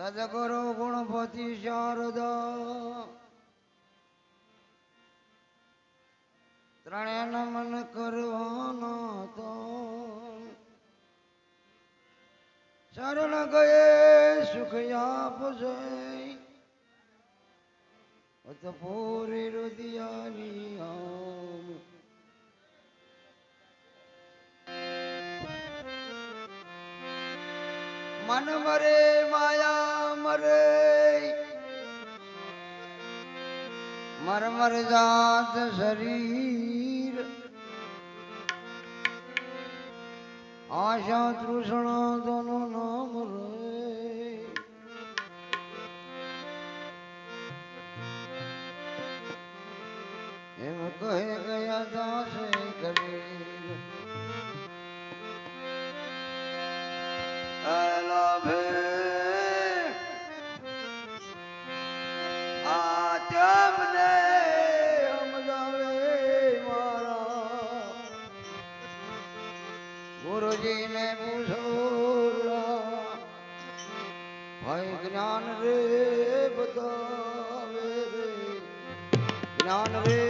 સદગુરુ ગુણપતિ શારદા. ત્રણે નમન કરવાનો તો શરણ ગયે, સુખ અત પૂરી રુદિયાની આમ. મન મરે માયા મરે મરમર મર જાત શરીર. આશા તૃષ્ણ દોનો નામ રે. એમ કહે ગયા દાસે કબીર જ્ઞાન રે બતાવે રે જ્ઞાન રે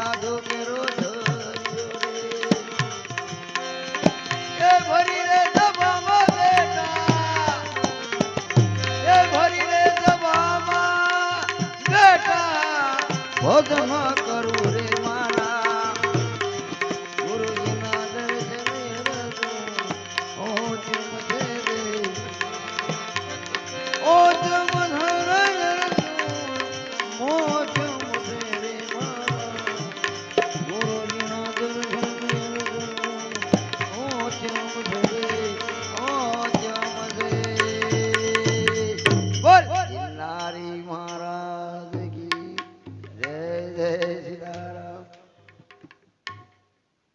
সাধকেরও